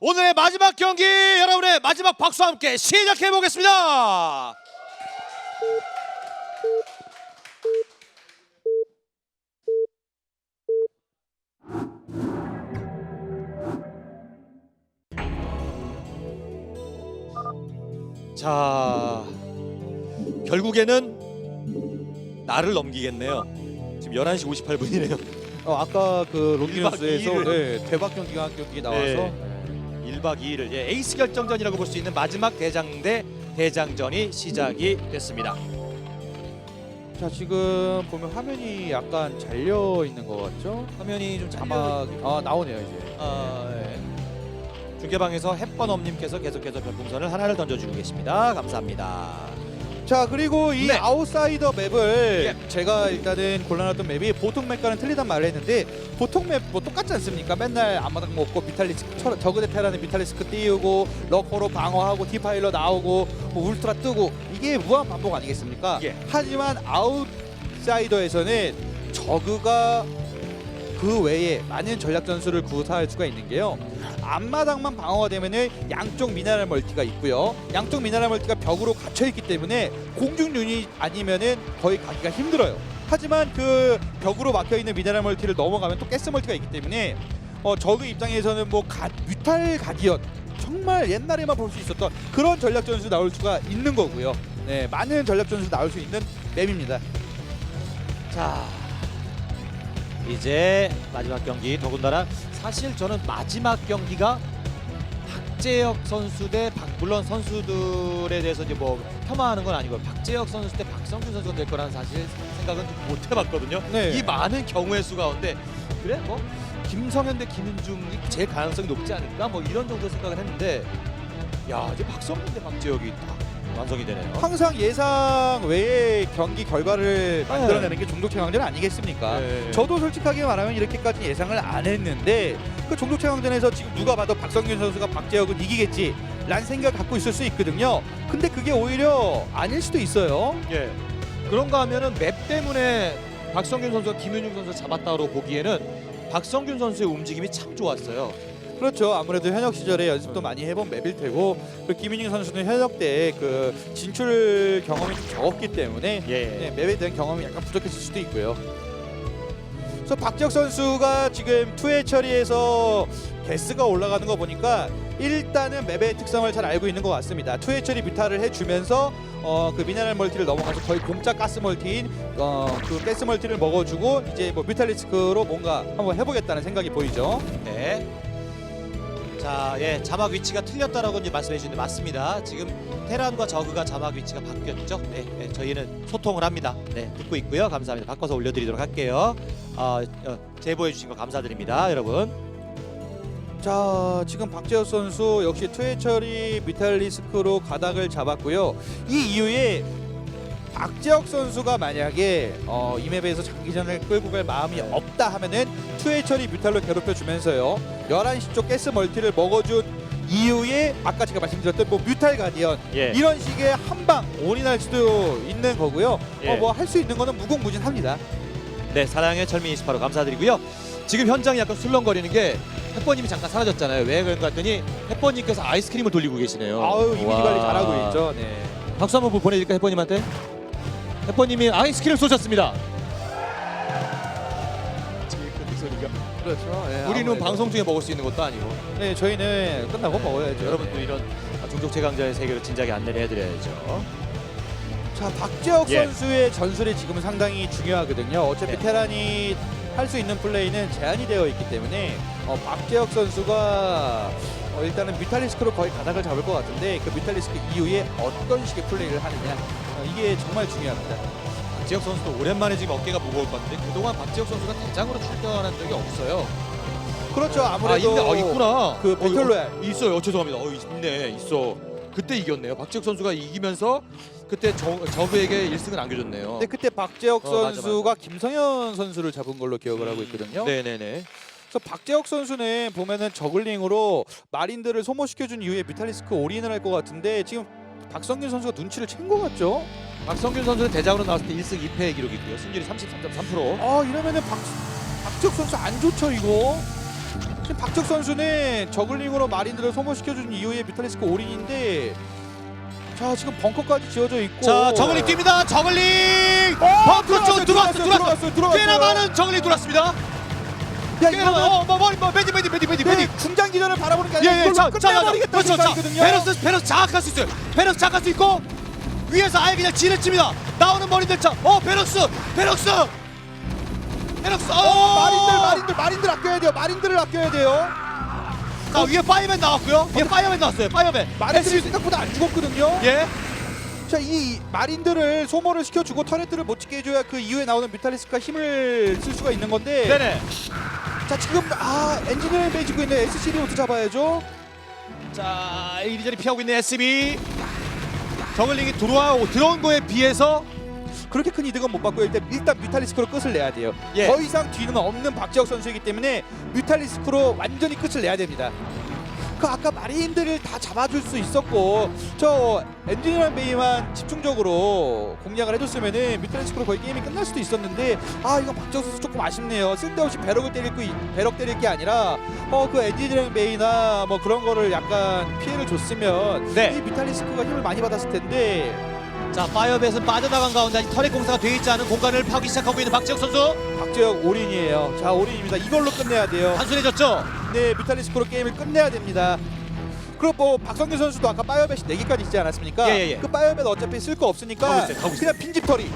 오늘의 마지막 경기 여러분의 마지막 박수와 함께 시작해 보겠습니다. 자, 결국에는 나를 넘기겠네요. 지금 11시 58분이네요. 어, 아까 그 일박 이일을. 네, 대박 경기가 한 경기 나와서 네. 1박 2일을 예, 에이스 결정전이라고 볼 수 있는 마지막 대장 대 대장전이 시작이 됐습니다. 자 지금 보면 화면이 약간 잘려 있는 것 같죠? 화면이 좀 자막 아 나오네요 이제. 아, 예. 중계방에서 햇번엄님께서 계속해서 별풍선을 하나를 던져주고 계십니다. 감사합니다. 자 그리고 이 네. 아웃사이더 맵을 제가 일단은 골라놨던 맵이 보통 맵과는 틀리단 말을 했는데 보통 맵 뭐 똑같지 않습니까? 맨날 앞마당 먹고 비탈리스크 처- 저그대 테라는 비탈리스크 띄우고 러커로 방어하고 디파일러 나오고 뭐 울트라 뜨고 이게 무한 반복 아니겠습니까? 예. 하지만 아웃사이더에서는 저그가 그 외에 많은 전략 전술을 구사할 수가 있는 게요. 앞마당만 방어가 되면은 양쪽 미네랄 멀티가 있고요. 양쪽 미네랄 멀티가 벽으로 갇혀 있기 때문에 공중 유닛 아니면은 거의 가기가 힘들어요. 하지만 그 벽으로 막혀 있는 미네랄 멀티를 넘어가면 또 가스 멀티가 있기 때문에 어 저그 입장에서는 뭐 가, 뮤탈 가디언 정말 옛날에만 볼 수 있었던 그런 전략 전술 나올 수가 있는 거고요. 네, 많은 전략 전술 나올 수 있는 맵입니다. 자, 이제 마지막 경기 더군다나 사실 저는 마지막 경기가 박재혁 선수 대 박, 물론 선수들에 대해서 이제 뭐 폄하하는 건 아니고 박재혁 선수 대 박성준 선수가 될 거라는 사실 생각은 좀 못 해봤거든요. 네. 이 많은 경우의 수 가운데 그래 뭐 김성현 대 김은중이 제일 가능성이 높지 않을까 뭐 이런 정도 생각을 했는데 야 이제 박성준 대 박재혁이 다 완성이 되네요. 항상 예상 외의 경기 결과를 만들어내는 게 종족 최강전 아니겠습니까? 네. 저도 솔직하게 말하면 이렇게까지 예상을 안 했는데 그 종족 최강전에서 지금 누가 봐도 박성균 선수가 박재혁은 이기겠지 라는 생각 갖고 있을 수 있거든요. 근데 그게 오히려 아닐 수도 있어요. 예. 그런가 하면은 맵 때문에 박성균 선수가 김윤중 선수 잡았다고 보기에는 박성균 선수의 움직임이 참 좋았어요. 그렇죠. 아무래도 현역 시절에 연습도 많이 해본 맵일 테고 그 김인영 선수는 현역 때 그 진출 경험이 좀 적었기 때문에 예. 네, 맵에 대한 경험이 약간 부족했을 수도 있고요. 그래서 박지혁 선수가 지금 투회 처리에서 개스가 올라가는 거 보니까 일단은 맵의 특성을 잘 알고 있는 것 같습니다. 투회 처리 뮤타를 해주면서 어, 그 미네랄 멀티를 넘어가서 거의 공짜 가스 멀티인 어, 그 가스 멀티를 먹어주고 이제 뭐 뮤탈리스크로 뭔가 한번 해보겠다는 생각이 보이죠. 네. 자, 예, 자막 위치가 틀렸다라고 이제 말씀해 주시는데 맞습니다. 지금 테란과 저그가 자막 위치가 바뀌었죠. 네, 네, 저희는 소통을 합니다. 네, 듣고 있고요. 감사합니다. 바꿔서 올려드리도록 할게요. 어, 어, 제보해 주신 거 감사드립니다, 여러분. 자 지금 박재혁 선수 역시 투회 처리 뮤탈리스크로 가닥을 잡았고요. 이 이후에 박재혁 선수가 만약에 어, 이 맵에서 장기전을 끌고 갈 마음이 없다 하면은 투회 처리 뮤탈로 괴롭혀 주면서요. 11시 쪽 가스 멀티를 먹어준 이후에 아까 제가 말씀드렸던 뭐 뮤탈 가디언 예. 이런 식의 한방 올인할 수도 있는 거고요. 예. 어, 뭐 할 수 있는 거는 무궁무진합니다. 네, 사랑의 철민 28호 감사드리고요. 지금 현장이 약간 술렁거리는 게 햇버님이 잠깐 사라졌잖아요. 왜 그런가 했더니 햇버님께서 아이스크림을 돌리고 계시네요. 아유 이미지 와. 관리 잘하고 있죠. 네. 박수 한번 보내드릴까 햇버님한테? 햇버님이 아이스크림 쏘셨습니다. 그렇죠. 예, 우리는 아무래도. 방송 중에 먹을 수 있는 것도 아니고 네, 저희는 끝나고 먹어야죠. 여러분도 네. 이런 종족 최강자의 세계로 진작에 안내를 해드려야죠. 자, 박재혁 예. 선수의 전술이 지금 상당히 중요하거든요. 어차피 네. 테란이 할 수 있는 플레이는 제한이 되어 있기 때문에 어, 박재혁 선수가 어, 일단은 뮤탈리스크로 거의 가닥을 잡을 것 같은데 그 뮤탈리스크 이후에 어떤 식의 플레이를 하느냐 어, 이게 정말 중요합니다. 박지혁 선수도 오랜만에 지금 어깨가 무거울 것 같은데 그동안 박지혁 선수가 대장으로 출전한 적이 없어요. 그렇죠. 아무래도 아 있네, 아 있구나. 그 어, 배틀로얄. 어, 있어요. 어, 죄송합니다. 어 있네, 있어. 그때 이겼네요. 박지혁 선수가 이기면서 그때 저, 저그에게 1승을 안겨줬네요. 근데 그때 박재혁 어, 맞아, 선수가 김성현 선수를 잡은 걸로 기억을 하고 있거든요. 네네네. 그래서 박재혁 선수는 보면은 저글링으로 마린들을 소모시켜준 이후에 뮤탈리스크 올인을 할 것 같은데 지금 박성균 선수가 눈치를 챈 것 같죠? 박성균 선수는 대장으로 나왔을 때 1승 2패의 기록이 있고요. 승률이 33.3%. 아 이러면은 박 박재혁 선수 안 좋죠 이거? 지금 박적 선수는 저글링으로 마린들을 소모시켜준 이후에 뮤탈리스크 올인인데 자 지금 벙커까지 지어져 있고 자 저글링 뜁니다. 저글링 어, 벙커 쪽 들어왔어 들어왔어. 들어왔어요. 꽤나 많은 저글링 들어왔습니다. 야 꽤나 이거는 많은 어뭐 머리 뭐 매디 매디 매디 매디 매디. 네, 중장 기전을 바라보는 게 아니라 예예 이걸로 자, 자, 자, 끝내버리겠다 그렇죠 자 생각이거든요. 베러스 베러스 장악할 수 있어요 베러스 장악할 수 있고 위에서 아예 그냥 지를 칩니다. 나오는 머리들 차 어 베러스! 베러스! 베러스! 어, 어 마린들 마린들 마린들 아껴야 돼요. 마린들을 아껴야 돼요. 자 위에 파이어맨 나왔고요. 위에 파이어맨 나왔어요 파이어맨. 마린들이 생각보다 안 죽었거든요. 예? 자, 이 마린들을 소모를 시켜주고 터렛들을 못 찍게 해줘야 그 이후에 나오는 뮤탈리스크가 힘을 쓸 수가 있는 건데. 네네. 자, 지금 아 엔지니어링 베이지고 있는 SCD부터 잡아야죠. 자 이리저리 피하고 있는 SB 저글링이 들어와 들어온 거에 비해서 그렇게 큰 이득은 못 받고 일단 일단 뮤탈리스크로 끝을 내야 돼요. 예. 더 이상 뒤는 없는 박지혁 선수이기 때문에 뮤탈리스크로 완전히 끝을 내야 됩니다. 그 아까 마린들을 다 잡아줄 수 있었고 저 엔지니어링 베이만 집중적으로 공략을 해줬으면은 뮤탈리스크로 거의 게임이 끝날 수도 있었는데 아 박지혁 선수 조금 아쉽네요. 쓸데없이 배럭을 때릴 거 배럭 때릴 게 아니라 어 그 엔지니어링 베이나 뭐 그런 거를 약간 피해를 줬으면 네. 이 뮤탈리스크가 힘을 많이 받았을 텐데 자 파이어벳은 빠져나간 가운데 아직 터렛 공사가 되어 있지 않은 공간을 파기 시작하고 있는 박지혁 선수 박지혁 올인이에요. 자 올인입니다. 이걸로 끝내야 돼요. 단순해졌죠 네, 뮤탈리스크로 게임을 끝내야 됩니다. 그리고 뭐 박성규 선수도 아까 파이어벳이 4개까지 있지 않았습니까? 예, 예, 예. 그 파이어벳 어차피 쓸 거 없으니까 있어요, 가고. 그냥 빈집털이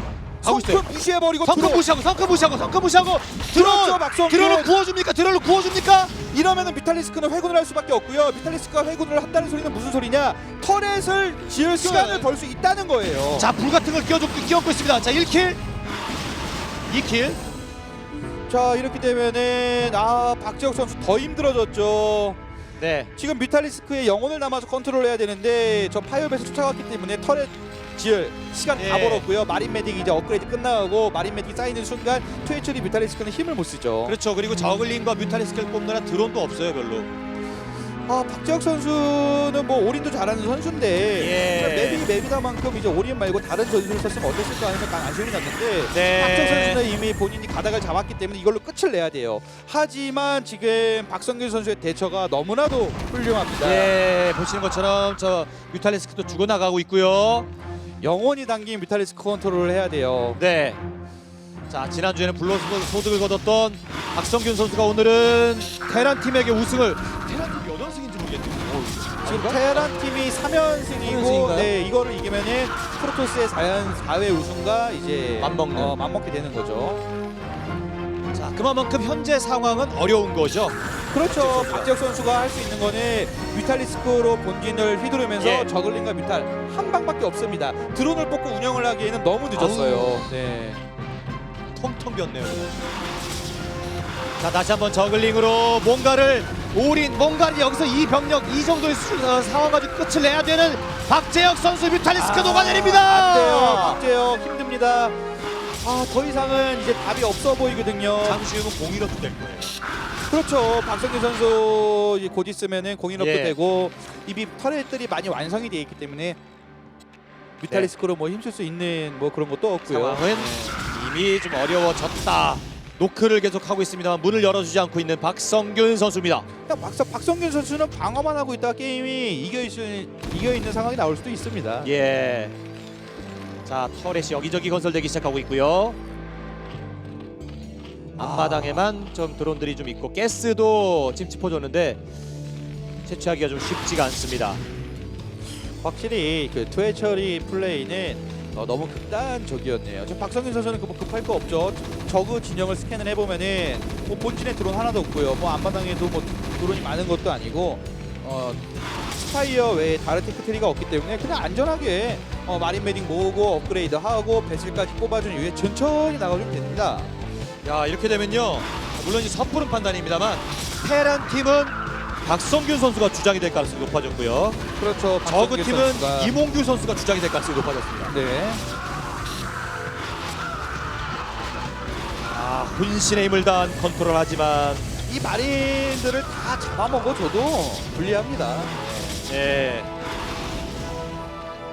가고 있어요. 성큼 무시해버리고 성큼 들어 무시하고 성큼 무시하고 성큼 무시하고 들어오죠, 드론 박성규. 드론을 구워줍니까 드론을 구워줍니까 이러면은 뮤탈리스크는 회군을 할 수밖에 없고요. 뮤탈리스크가 회군을 한다는 소리는 무슨 소리냐? 터렛을 지을 시간을 벌 수 있다는 거예요. 자 불 같은 걸 끼워줬고 끼얹고 있습니다 자 1킬 2킬 자 이렇게 되면은 아 박지혁 선수 더 힘들어졌죠. 네 지금 뮤탈리스크의 영혼을 남아서 컨트롤해야 되는데 저 파이어벳을 쫓아갔기 때문에 터렛 지을 시간 다 예. 벌었고요. 마린 메딕 이제 업그레이드 끝나고 마린 메딕 쌓이는 순간 트위처리 뮤탈리스크는 힘을 못 쓰죠. 그렇죠 그리고 저글링과 뮤탈리스크를 뽑느라 드론도 없어요 별로 아 박지혁 선수는 뭐 올인도 잘하는 선수인데 예. 맵이 맵이다만큼 이제 올인 말고 다른 전술을 썼으면 어땠을까 하는 간 아쉬움이 났는데 네. 박지혁 선수는 이미 본인이 가닥을 잡았기 때문에 이걸로 끝을 내야 돼요. 하지만 지금 박성균 선수의 대처가 너무나도 훌륭합니다. 예 보시는 것처럼 저 뮤탈리스크도 죽어나가고 있고요 영원히 당긴 뮤탈리스크 컨트롤을 해야 돼요. 네. 자 지난주에는 블루 소득을 거뒀던 박성균 선수가 오늘은 테란 팀에게 우승을 지. 지금 테란 팀이 3연승이고 3연승인가요? 네, 이거를 이기면은 프로토스의 4연 4회 우승과 이제 맞먹는. 어, 맞먹게 되는 거죠. 자 그만큼 현재 상황은 어려운 거죠. 그렇죠. 박지혁 선수가 할 수 있는 거는 뮤탈리스크로 본진을 휘두르면서 예. 저글링과 뮤탈 한 방밖에 없습니다. 드론을 뽑고 운영을 하기에는 너무 늦었어요. 아우. 네. 텅텅 비었네요. 자 다시 한번 저글링으로 뭔가를 올인 뭔가를 여기서 이 병력 이 정도의 수, 어, 상황 가지고 끝을 내야 되는 박재혁 선수 뮤탈리스크 녹아내립니다. 안 돼요. 박재혁 힘듭니다. 아, 더 이상은 이제 답이 없어 보이거든요. 잠시 후면 공이로도 될 거예요. 그렇죠. 박성규 선수 이제 곧 있으면은 공인업도 예. 되고 이미 터렛들이 많이 완성이 되어 있기 때문에 뮤탈리스크로 뭐 힘쓸 수 있는 뭐 그런 것도 없고요. 상황은 이미 좀 어려워졌다. 노크를 계속하고 있습니다만 문을 열어주지 않고 있는 박성균 선수입니다. 그냥 박성 박성균 선수는 방어만 하고 있다가 게임이 이겨 있을 이겨 있는 상황이 나올 수도 있습니다. 예. 자 터렛이 여기저기 건설되기 시작하고 있고요. 앞마당에만 좀 드론들이 좀 있고 가스도 찜찜해졌는데 채취하기가 좀 쉽지가 않습니다. 확실히 그 투의 처리 플레이는 어, 너무 극단적이었네요. 지금 박성균 선수는 그뭐 급할 거 없죠. 저그 진영을 스캔을 해보면은 뭐 본진에 드론 하나도 없고요. 뭐 앞마당에도 뭐 드론이 많은 것도 아니고 어, 스파이어 외에 다른 테크트리가 없기 때문에 그냥 안전하게 어, 마린 메딩 모으고 업그레이드 하고 배슬까지 뽑아준 이후에 천천히 나가주면 됩니다. 야 이렇게 되면요 물론 이 섣부른 판단입니다만 테란 팀은 박성균 선수가 주장이 될 가능성이 높아졌고요. 그렇죠. 저그 팀은 선수가. 이몽규 선수가 주장이 될 가능성이 높아졌습니다. 네. 아 혼신의 힘을 다한 컨트롤 하지만 이 마린들을 다 잡아먹어줘도 불리합니다. 예.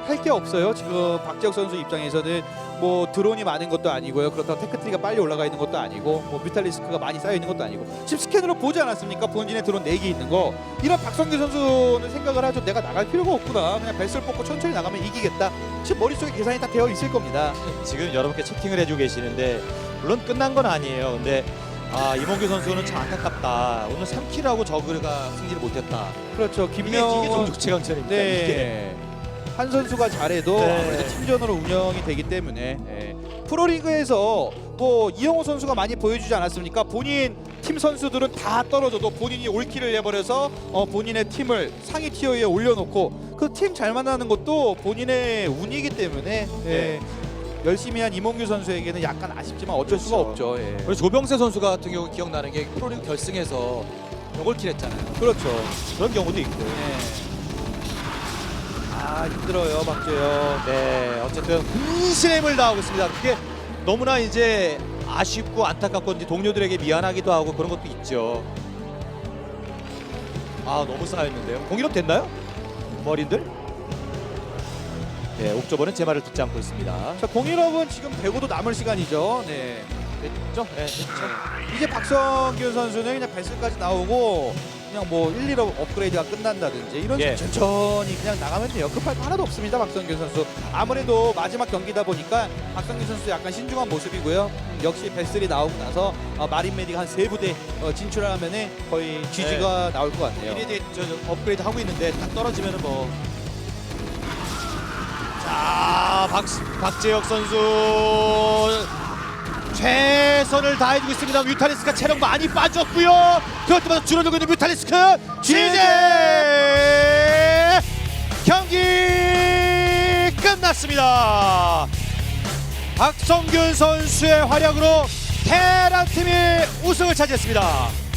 할 게 없어요. 지금 박지혁 선수 입장에서는 뭐 드론이 많은 것도 아니고요. 그렇다고 테크트리가 빨리 올라가 있는 것도 아니고 뭐 뮤탈리스크가 많이 쌓여 있는 것도 아니고 지금 스캔으로 보지 않았습니까? 본진에 드론 4개 있는 거. 이런 박성규 선수는 생각을 하죠. 내가 나갈 필요가 없구나. 그냥 뱃을 뽑고 천천히 나가면 이기겠다. 지금 머릿속에 계산이 다 되어 있을 겁니다. 지금 여러분께 채팅을 해주고 계시는데 물론 끝난 건 아니에요. 근데 아 이몽규 선수는 참 안타깝다. 오늘 3킬하고 저그가 승리를 못했다. 그렇죠. 이게, 김명훈 이게 종족체강전입니다. 이게. 네. 한 선수가 잘해도 네. 아무래도 팀전으로 운영이 되기 때문에 네. 프로리그에서 뭐 이영호 선수가 많이 보여주지 않았습니까? 본인 팀 선수들은 다 떨어져도 본인이 올킬을 내버려서 어, 본인의 팀을 상위 티어에 올려놓고 그 팀 잘 만나는 것도 본인의 운이기 때문에 예. 열심히 한 이몽규 선수에게는 약간 아쉽지만 어쩔 수가 그렇죠. 없죠. 예. 우리 조병세 선수 같은 경우 기억나는 게 프로리그 결승에서 벽올킬 했잖아요. 그렇죠. 그런 경우도 있고. 네. 아 힘들어요 박재영. 네, 어쨌든 hun신의 힘을 다하고 있습니다. 그게 너무나 이제 아쉽고 안타깝고 이제 동료들에게 미안하기도 하고 그런 것도 있죠. 아 너무 쌓였는데요. 공일업 됐나요? 머리들? 네, 옥저버는 제 말을 듣지 않고 있습니다. 자 공일업은 지금 배고도 남을 시간이죠. 네. 됐죠? 네, 됐죠. 이제 박성균 선수는 그냥 뱃슬까지 나오고 그냥 뭐 1, 2업 업그레이드가 끝난다든지 이런 예. 천천히 그냥 나가면 돼요. 급할 거 하나도 없습니다. 박성균 선수. 아무래도 마지막 경기다 보니까 박성균 선수 약간 신중한 모습이고요. 역시 뱃슬이 나오고 나서 어, 마린 메디가 한 세 부대 어, 진출하면 은 거의 GG가 나올 것 저, 저 업그레이드 하고 있는데 딱 떨어지면은 뭐. 자, 박 박재혁 선수 최선을 다해주고 있습니다. 뮤탈리스크가 체력 많이 빠졌고요. 그것도 줄어들고 있는 뮤탈리스크 취재 경기 끝났습니다. 박성균 선수의 활약으로 테란 팀이 우승을 차지했습니다.